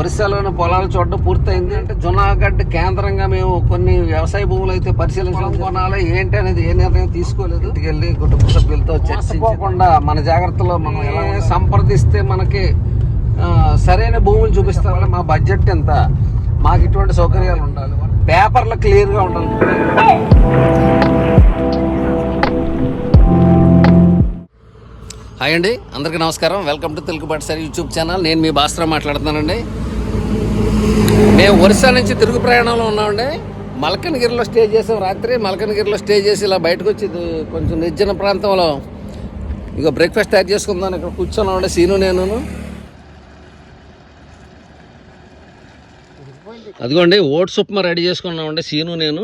ఒరిస్సాలోని పొలాలు చూడడం పూర్తయింది. అంటే జునాగఢ్ కేంద్రంగా మేము కొన్ని వ్యవసాయ భూములు అయితే పరిశీలించడం కొనాలి ఏంటి అనేది ఏ నిర్ణయం తీసుకోలేదు. ఇంటికి వెళ్ళి కుటుంబ సభ్యులతో చర్చించకుండా మన జాగ్రత్తలో మనం ఎలా సంప్రదిస్తే మనకి సరైన భూములు చూపిస్తారు మా బడ్జెట్ ఎంత మాకు ఇటువంటి సౌకర్యాలు ఉండాలి. పేపర్లు క్లియర్గా ఉండాలి. హాయ్ అండి అందరికీ నమస్కారం. వెల్కమ్ టు తెలుగు పాట యూట్యూబ్ ఛానల్. నేను మీ భాస్కర్ మాట్లాడుతున్నానండి. మేము ఒరిస్సా నుంచి తిరుగు ప్రయాణంలో ఉన్నామండి. మల్కనగిరిలో స్టే చేసాం రాత్రి. మల్కనగిరిలో స్టే చేసి ఇలా బయటకు వచ్చి కొంచెం నిర్జన ప్రాంతంలో ఇక బ్రేక్ఫాస్ట్ తయారు చేసుకుందాం ఇక్కడ కూర్చున్నామండి సీను నేను అదిగోండి ఓట్స్ ఉప్మా రెడీ చేసుకున్నామండి సీను నేను.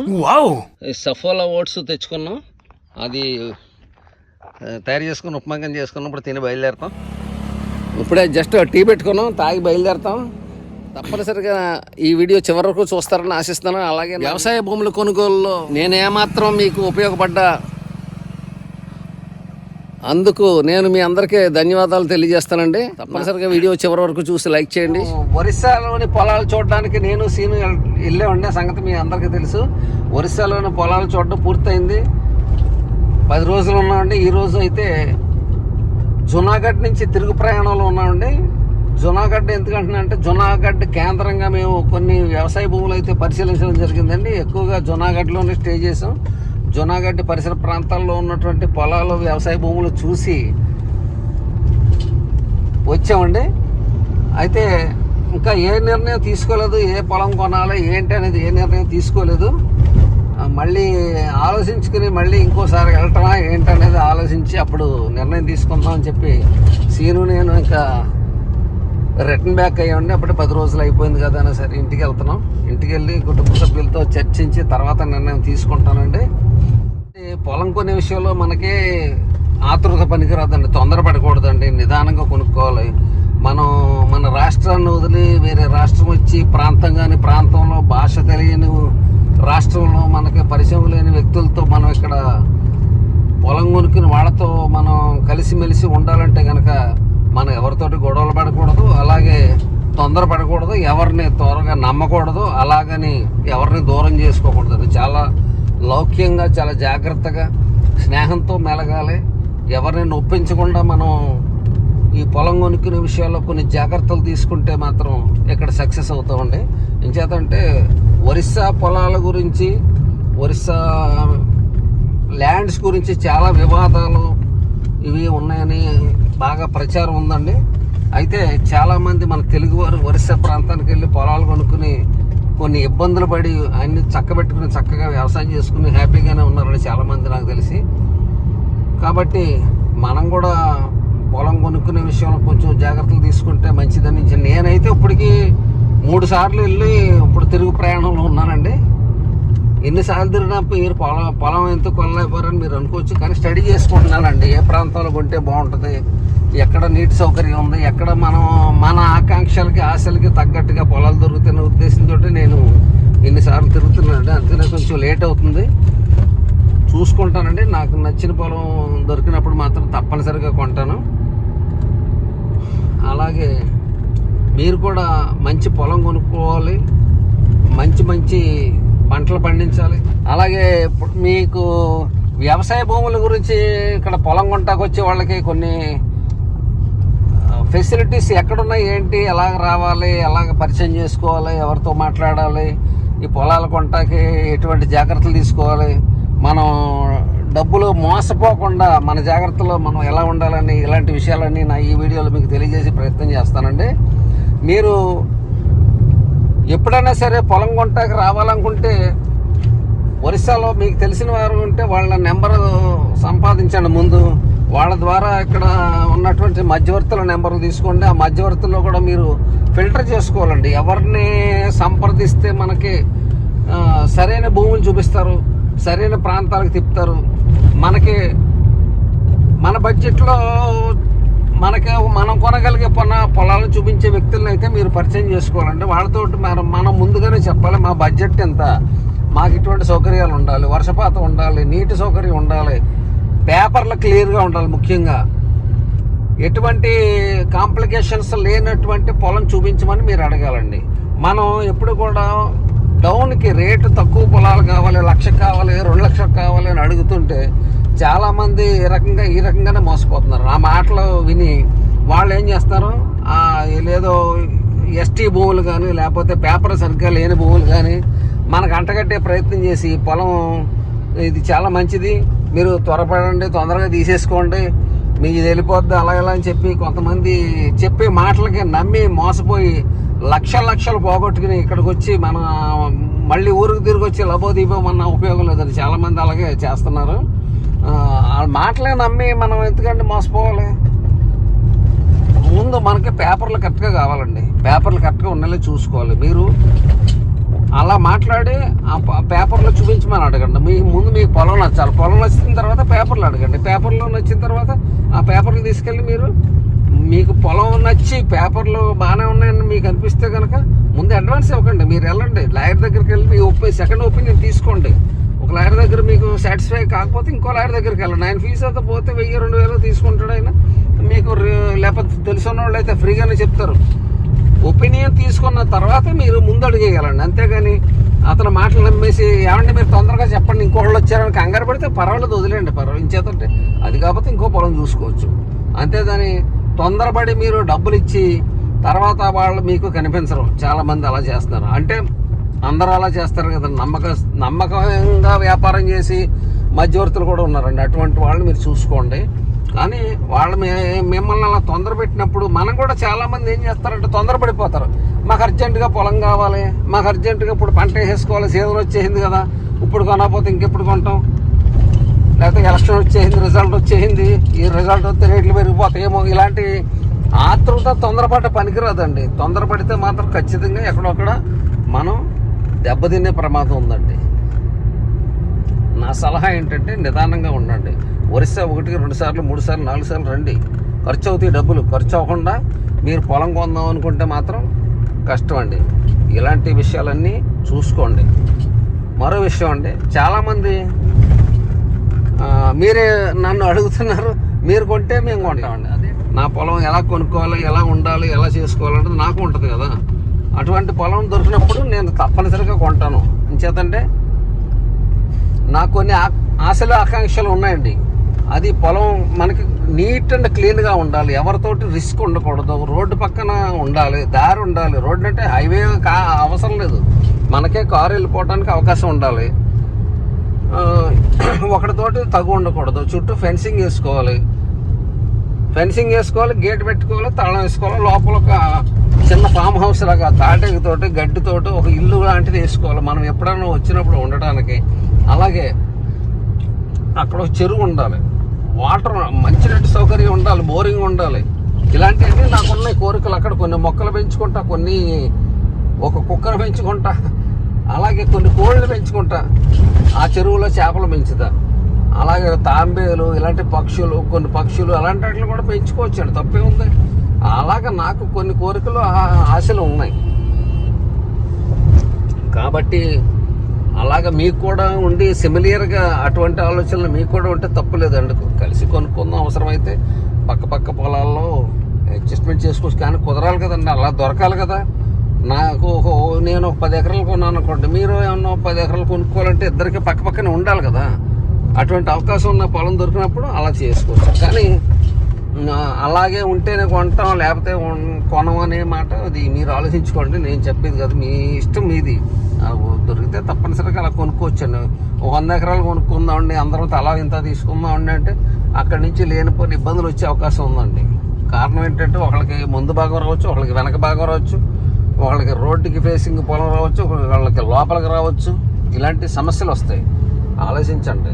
సఫోలా ఓట్స్ తెచ్చుకున్నాం. అది తయారు చేసుకుని ఉప్మా కింద చేసుకున్నాం ఇప్పుడు తిని బయలుదేరుతాం. ఇప్పుడే జస్ట్ టీ పెట్టుకున్నాం తాగి బయలుదేరుతాం. తప్పనిసరిగా ఈ వీడియో చివరి వరకు చూస్తారని ఆశిస్తున్నాను. అలాగే వ్యవసాయ భూముల కొనుగోలులో నేను ఏమాత్రం మీకు ఉపయోగపడ్డా. అందుకు నేను మీ అందరికీ ధన్యవాదాలు తెలియజేస్తానండి. తప్పనిసరిగా వీడియో చివరి వరకు చూసి లైక్ చేయండి. ఒరిస్సాలోని పొలాలు చూడడానికి నేను సీను వెళ్ళే ఉండే సంగతి మీ అందరికీ తెలుసు. ఒరిస్సాలోని పొలాలు చూడడం పూర్తయింది. పది రోజులు ఉన్నామండి. ఈ రోజు అయితే జునాగఢ్ నుంచి తిరుగు ప్రయాణంలో ఉన్నామండి. జునాగఢ్ ఎందుకంటున్నా అంటే జునాగఢ్ కేంద్రంగా మేము కొన్ని వ్యవసాయ భూములు అయితే పరిశీలించడం జరిగిందండి. ఎక్కువగా జునాగఢ్లోనే స్టే చేసాం జునాగఢ్ పరిసర ప్రాంతాల్లో ఉన్నటువంటి పొలాలు వ్యవసాయ భూములు చూసి వచ్చామండి. అయితే ఇంకా ఏ నిర్ణయం తీసుకోలేదు ఏ పొలం కొనాలి ఏంటి అనేది ఏ నిర్ణయం తీసుకోలేదు. మళ్ళీ ఆలోచించుకుని మళ్ళీ ఇంకోసారి వెళ్ళటమా ఏంటనేది ఆలోచించి అప్పుడు నిర్ణయం తీసుకుందాం అని చెప్పి సీను నేను ఇంకా రిటర్న్ బ్యాక్ అయ్యామండి అప్పుడు పది రోజులు అయిపోయింది కదా అని సరే ఇంటికి వెళ్తున్నాం. ఇంటికి వెళ్ళి కుటుంబ సభ్యులతో చర్చించి తర్వాత నిర్ణయం తీసుకుంటానండి. పొలం కొనే విషయంలో మనకి ఆతృత పనికిరాదండి. తొందరపడకూడదండి. నిదానంగా కొనుక్కోవాలి. మనం మన రాష్ట్రాన్ని వదిలి వేరే రాష్ట్రం వచ్చి ప్రాంతం కానీ ప్రాంతంలో భాష తెలియని రాష్ట్రంలో మనకి పరిచయం లేని వ్యక్తులతో మనం ఇక్కడ పొలం కొనుక్కుని వాళ్ళతో మనం కలిసిమెలిసి ఉండాలంటే కనుక మనం ఎవరితోటి గొడవలు పడకూడదు అలాగే తొందర పడకూడదు ఎవరిని త్వరగా నమ్మకూడదు అలాగని ఎవరిని దూరం చేసుకోకూడదు. చాలా లౌక్యంగా చాలా జాగ్రత్తగా స్నేహంతో మెలగాలి. ఎవరిని నొప్పించకుండా మనం ఈ పొలం కొనుక్కునే విషయాల్లో కొన్ని జాగ్రత్తలు తీసుకుంటే మాత్రం ఇక్కడ సక్సెస్ అవుతామండి. ఇంచేతంటే ఒరిస్సా పొలాల గురించి ఒరిస్సా ల్యాండ్స్ గురించి చాలా వివాదాలు ఇవి ఉన్నాయని బాగా ప్రచారం ఉందండి. అయితే చాలామంది మన తెలుగువారు వరుస ప్రాంతానికి వెళ్ళి పొలాలు కొనుక్కుని కొన్ని ఇబ్బందులు పడి అన్ని చక్కబెట్టుకుని చక్కగా వ్యవసాయం చేసుకుని హ్యాపీగానే ఉన్నారని చాలామంది నాకు తెలిసి. కాబట్టి మనం కూడా పొలం కొనుక్కునే విషయంలో కొంచెం జాగ్రత్తలు తీసుకుంటే మంచిదని నేనైతే ఇప్పటికీ మూడు సార్లు వెళ్ళి ఇప్పుడు తిరుగు ప్రయాణంలో ఉన్నానండి. ఎన్నిసార్లు తిరిగినా మీరు పొలం పొలం ఎంత కొనలేకపోరని మీరు అనుకోవచ్చు కానీ స్టడీ చేసుకుంటున్నానండి. ఏ ప్రాంతంలో కొంటే బాగుంటుంది. ఎక్కడ నీటి సౌకర్యం ఉంది ఎక్కడ మనం మన ఆకాంక్షలకి ఆశలకి తగ్గట్టుగా పొలాలు దొరుకుతున్న ఉద్దేశంతో నేను ఎన్నిసార్లు తిరుగుతున్నానండి. అందుకనే కొంచెం లేట్ అవుతుంది. చూసుకుంటానండి. నాకు నచ్చిన పొలం దొరికినప్పుడు మాత్రం తప్పనిసరిగా కొంటాను. అలాగే మీరు కూడా మంచి పొలం కొనుక్కోవాలి. మంచి మంచి పంటలు పండించాలి. అలాగే ఇప్పుడు మీకు వ్యవసాయ భూముల గురించి ఇక్కడ పొలం కొంటాకొచ్చే వాళ్ళకి కొన్ని ఫెసిలిటీస్ ఎక్కడున్నాయి ఏంటి ఎలాగ రావాలి ఎలాగ పరిచయం చేసుకోవాలి ఎవరితో మాట్లాడాలి ఈ పొలాల కొంటాకి ఎటువంటి జాగ్రత్తలు తీసుకోవాలి మనం డబ్బులు మోసపోకుండా మన జాగ్రత్తలో మనం ఎలా ఉండాలని ఇలాంటి విషయాలన్నీ నా ఈ వీడియోలో మీకు తెలియజేసి ప్రయత్నం చేస్తానండి. మీరు ఎప్పుడైనా సరే పొలం కొంటాకి రావాలనుకుంటే ఒరిస్సాలో మీకు తెలిసిన వారు ఉంటే వాళ్ళ నెంబరు సంపాదించండి ముందు. వాళ్ళ ద్వారా ఇక్కడ ఉన్నటువంటి మధ్యవర్తుల నెంబర్ తీసుకోండి. ఆ మధ్యవర్తుల్లో కూడా మీరు ఫిల్టర్ చేసుకోవాలండి. ఎవరిని సంప్రదిస్తే మనకి సరైన భూములు చూపిస్తారు సరైన ప్రాంతాలకు తిప్పుతారు. మనకి మన బడ్జెట్లో మనకి మనం కొనగలిగే పొన్న పొలాలు చూపించే వ్యక్తులను అయితే మీరు పరిచయం చేసుకోవాలంటే వాళ్ళతో మనం మనం ముందుగానే చెప్పాలి మా బడ్జెట్ ఎంత? మాకు ఇటువంటి సౌకర్యాలు ఉండాలి వర్షపాతం ఉండాలి నీటి సౌకర్యం ఉండాలి పేపర్లు క్లియర్గా ఉండాలి ముఖ్యంగా. ఎటువంటి కాంప్లికేషన్స్ లేనటువంటి పొలం చూపించమని మీరు అడగాలండి. మనం ఎప్పుడు కూడా డౌన్కి రేటు తక్కువ పొలాలు కావాలి లక్ష కావాలి రెండు లక్షలు కావాలి అని అడుగుతుంటే చాలామంది ఈ రకంగా ఈ రకంగానే మోసపోతున్నారు. నా మాటలు విని వాళ్ళు ఏం చేస్తారు? లేదో ఎస్టీ భూములు కానీ లేకపోతే పేపర్ సరిగ్గా లేని భూములు కానీ మనకు అంటగట్టే ప్రయత్నం చేసి పొలం ఇది చాలా మంచిది. మీరు త్వరపడండి తొందరగా తీసేసుకోండి. మీకు ఇది వెళ్ళిపోద్ది అలా ఇలా అని చెప్పి కొంతమంది చెప్పే మాటలకి నమ్మి మోసపోయి లక్షల లక్షలు పోగొట్టుకుని ఇక్కడికి వచ్చి మన మళ్ళీ ఊరికి తిరిగి వచ్చి లబోదీపం అన్న ఉపయోగం లేదని చాలామంది అలాగే చేస్తున్నారు. మాటలే నమ్మి మనం ఎందుకంటే మోసపోవాలి? ముందు మనకి పేపర్లు కరెక్ట్గా కావాలండి. పేపర్లు కరెక్ట్గా ఉన్నలే చూసుకోవాలి. మీరు అలా మాట్లాడి ఆ పేపర్లో చూపించమని అడగండి. మీ ముందు మీకు పొలం నచ్చాలి. పొలం నచ్చిన తర్వాత పేపర్లు అడగండి. పేపర్లో నచ్చిన తర్వాత ఆ పేపర్లు తీసుకెళ్ళి మీరు మీకు పొలం నచ్చి పేపర్లు బాగానే ఉన్నాయని మీకు అనిపిస్తే కనుక ముందు అడ్వాన్స్ ఇవ్వకండి. మీరు వెళ్ళండి. లాయర్ దగ్గరికి వెళ్ళి మీ ఒపీ సెకండ్ ఒపీనియన్ తీసుకోండి. ఒక లాయర్ దగ్గర మీకు సాటిస్ఫై కాకపోతే ఇంకో లాయర్ దగ్గరికి వెళ్ళండి. ఆయన ఫీజు అయితే పోతే వెయ్యి రెండు వేలు తీసుకుంటాడు ఆయన. మీకు లేకపోతే తెలిసిన వాళ్ళు అయితే ఫ్రీగానే చెప్తారు. తర్వాత మీరు ముందడిగేయగలండి అంతేగాని అతను మాటలు నమ్మేసి ఏమంటే మీరు తొందరగా చెప్పండి ఇంకోళ్ళు వచ్చారని కంగారు పడితే పర్వాలేదు వదిలేండి పర్వాలేదు ఇంచేతంటే అది కాకపోతే ఇంకో పొలం చూసుకోవచ్చు. అంతేదాని తొందరపడి మీరు డబ్బులు ఇచ్చి తర్వాత వాళ్ళు మీకు కనిపించరు. చాలామంది అలా చేస్తున్నారు. అంటే అందరూ అలా చేస్తారు కదా నమ్మక నమ్మకంగా వ్యాపారం చేసి మధ్యవర్తులు కూడా ఉన్నారండి. అటువంటి వాళ్ళని మీరు చూసుకోండి. కానీ వాళ్ళు మిమ్మల్ని అలా తొందర పెట్టినప్పుడు మనం కూడా చాలామంది ఏం చేస్తారంటే తొందరపడిపోతారు మాకు అర్జెంటుగా పొలం కావాలి మాకు అర్జెంటుగా ఇప్పుడు పంట వేసుకోవాలి సీజన్ వచ్చేసింది కదా ఇప్పుడు కొనకపోతే ఇంకెప్పుడు కొంటాం? లేకపోతే ఎలక్షన్ వచ్చేసింది రిజల్ట్ వచ్చేసింది ఈ రిజల్ట్ వస్తే రేట్లు పెరిగిపోతాయేమో ఇలాంటి ఆతృత తొందరపడ్డ పనికిరాదండి. తొందరపడితే మాత్రం ఖచ్చితంగా ఎక్కడొక్కడ మనం దెబ్బతినే ప్రమాదం ఉందండి. నా సలహా ఏంటంటే నిదానంగా ఉండండి. వరుస ఒకటికి రెండు సార్లు మూడు సార్లు నాలుగు సార్లు రండి. ఖర్చు అవుతాయి డబ్బులు. ఖర్చు అవ్వకుండా మీరు పొలం కొందాం అనుకుంటే మాత్రం కష్టం అండి. ఇలాంటి విషయాలన్నీ చూసుకోండి. మరో విషయం అండి చాలామంది మీరే నన్ను అడుగుతున్నారు మీరు కొంటే మేము కొంటామండి అదే నా పొలం ఎలా కొనుక్కోవాలి ఎలా ఉండాలి ఎలా చేసుకోవాలన్నది నాకు ఉంటుంది కదా. అటువంటి పొలం దొరికినప్పుడు నేను తప్పనిసరిగా కొంటాను. అంచేతంటే నాకు కొన్ని ఆ- ఆశలు ఆకాంక్షలు ఉన్నాయండి. అది పొలం మనకి నీట్ అండ్ క్లీన్గా ఉండాలి. ఎవరితోటి రిస్క్ ఉండకూడదు. రోడ్డు పక్కన ఉండాలి. దారి ఉండాలి. రోడ్డు అంటే హైవే కా అవసరం లేదు. మనకే కారు వెళ్ళిపోవడానికి అవకాశం ఉండాలి. ఒకటితోటి తగు ఉండకూడదు. చుట్టూ ఫెన్సింగ్ వేసుకోవాలి. ఫెన్సింగ్ వేసుకోవాలి గేట్ పెట్టుకోవాలి తాళం వేసుకోవాలి లోపల ఒక చిన్న ఫామ్ హౌస్ లాగా తాటేకతోటి గడ్డితోటి ఒక ఇల్లు లాంటిది వేసుకోవాలి. మనం ఎప్పుడైనా వచ్చినప్పుడు ఉండటానికి. అలాగే అక్కడ ఒక చెరువు ఉండాలి. వాటర్ మంచినీటి సౌకర్యం ఉండాలి బోరింగ్ ఉండాలి. ఇలాంటివన్నీ నాకున్నాయి కోరికలు అక్కడ. కొన్ని మొక్కలు పెంచుకుంటా కొన్ని ఒక కుక్కను పెంచుకుంటా అలాగే కొన్ని కోళ్ళు పెంచుకుంటా. ఆ చెరువులో చేపలు పెంచుతా. అలాగే తాంబేలు ఇలాంటి పక్షులు కొన్ని పక్షులు అలాంటి వాటిని కూడా పెంచుకోవచ్చండి. తప్పే ఉంది. అలాగే నాకు కొన్ని కోరికలు ఆ- ఆశలు ఉన్నాయి. కాబట్టి అలాగ మీకు కూడా ఉండి సిమిలియర్గా అటువంటి ఆలోచనలు మీకు కూడా ఉంటే తప్పు లేదండి కలిసి కొనుక్కుందాం అవసరమైతే పక్క పక్క పొలాల్లో అడ్జస్ట్మెంట్ చేసుకోవచ్చు. కానీ కుదరాలి కదండి. అలా దొరకాలి కదా. నాకు నేను ఒక పది ఎకరాలు కొన్నాను అనుకోండి. మీరు ఏమన్నా ఒక పది ఎకరాలు కొనుక్కోవాలంటే ఇద్దరికి పక్క పక్కనే ఉండాలి కదా. అటువంటి అవకాశం ఉన్న పొలం దొరికినప్పుడు అలా చేసుకోవచ్చు. కానీ అలాగే ఉంటేనే కొంటాం లేకపోతే కొనం అనే మాట అది మీరు ఆలోచించుకోండి. నేను చెప్పేది కదా. మీ ఇష్టం మీది. దొరికితే తప్పనిసరిగా అలా కొనుక్కోవచ్చండి. ఒక వంద ఎకరాలు కొనుక్కుందామండి అందరం తలా ఇంత తీసుకుందామండి అంటే అక్కడి నుంచి లేనిపోయిన ఇబ్బందులు వచ్చే అవకాశం ఉందండి. కారణం ఏంటంటే ఒకళ్ళకి ముందు భాగం రావచ్చు ఒకళ్ళకి వెనక భాగం రావచ్చు ఒకళ్ళకి రోడ్డుకి ఫేసింగ్ పొలం రావచ్చు ఒకళ్ళకి లోపలికి రావచ్చు. ఇలాంటి సమస్యలు వస్తాయి. ఆలోచించండి.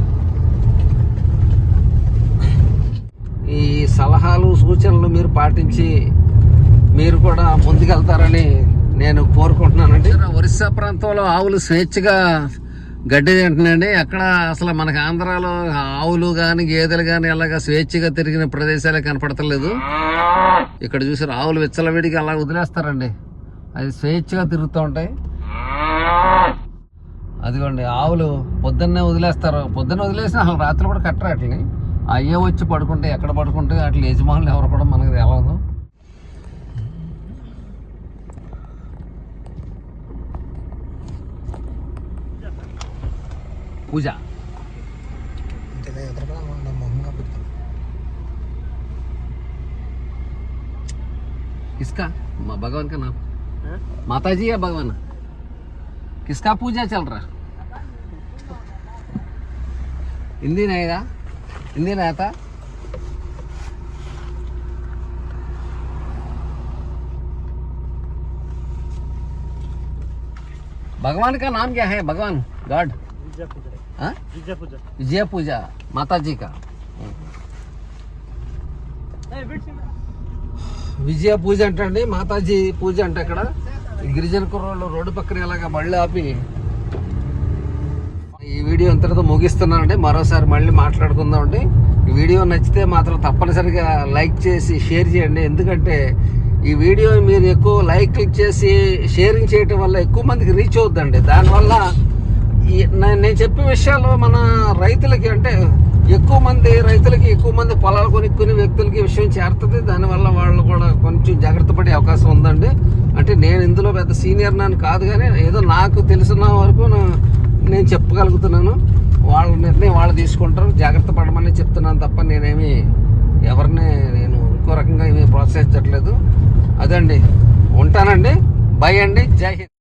ఈ సలహాలు సూచనలు మీరు పాటించి మీరు కూడా ముందుకెళ్తారని నేను అండి ఒరిస్సా ప్రాంతంలో ఆవులు స్వేచ్ఛగా గడ్డి తింటున్నాయండి. ఎక్కడ అసలు మనకి ఆంధ్రాలో ఆవులు కానీ గేదెలు కానీ అలాగా స్వేచ్ఛగా తిరిగిన ప్రదేశాలే కనపడతలేదు. ఇక్కడ చూసారు ఆవులు విచ్చలవిడిగా అలా వదిలేస్తారండి. అది స్వేచ్ఛగా తిరుగుతూ ఉంటాయి. అదిగోండి ఆవులు పొద్దున్నే వదిలేస్తారు. పొద్దున్న వదిలేసిన అసలు రాత్రి కూడా కట్టరు వాటిని. అయ్యే వచ్చి పడుకుంటే ఎక్కడ పడుకుంటే అట్లా యజమానులు ఎవరు కూడా మనకు తెలవదు. పూజ किसका? भगवान का नाम। माता जी या भगवान? किसका पूजा चल रहा? हिंदी नहीं था। हिंदी नहीं आता भगवान का नाम क्या है? भगवान गॉड। విజయ పూజ మాతాజీ కా విజయ పూజ అంటండి మాతాజీ పూజ అంటే అక్కడ. గిరిజన కుర్రోళ్ళు రోడ్డు పక్కన ఇలాగా మళ్ళీ ఆపి. ఈ వీడియో ఇంతటితో ముగిస్తున్నానండి. మరోసారి మళ్ళీ మాట్లాడుకుందామండి. ఈ వీడియో నచ్చితే మాత్రం తప్పనిసరిగా లైక్ చేసి షేర్ చేయండి. ఎందుకంటే ఈ వీడియో మీరు ఎక్కువ లైక్ చేసి షేరింగ్ చేయటం వల్ల ఎక్కువ మందికి రీచ్ అవుద్దండి. దానివల్ల నేను చెప్పే విషయాలు మన రైతులకి అంటే ఎక్కువ మంది రైతులకి ఎక్కువ మంది పొలాలు కొనుక్కునే వ్యక్తులకి విషయం చేరుతుంది. దానివల్ల వాళ్ళు కూడా కొంచెం జాగ్రత్త పడే అవకాశం ఉందండి. అంటే నేను ఇందులో పెద్ద సీనియర్ నాని కాదు కానీ ఏదో నాకు తెలిసిన వరకు నేను చెప్పగలుగుతున్నాను. వాళ్ళ నిర్ణయం వాళ్ళు తీసుకుంటారు. జాగ్రత్త పడమని చెప్తున్నాను తప్ప నేనేమి ఎవరిని నేను ఇంకో రకంగా ఏమీ ప్రోత్సహించట్లేదు. అదండి. ఉంటానండి. బై అండి. జై హింద్.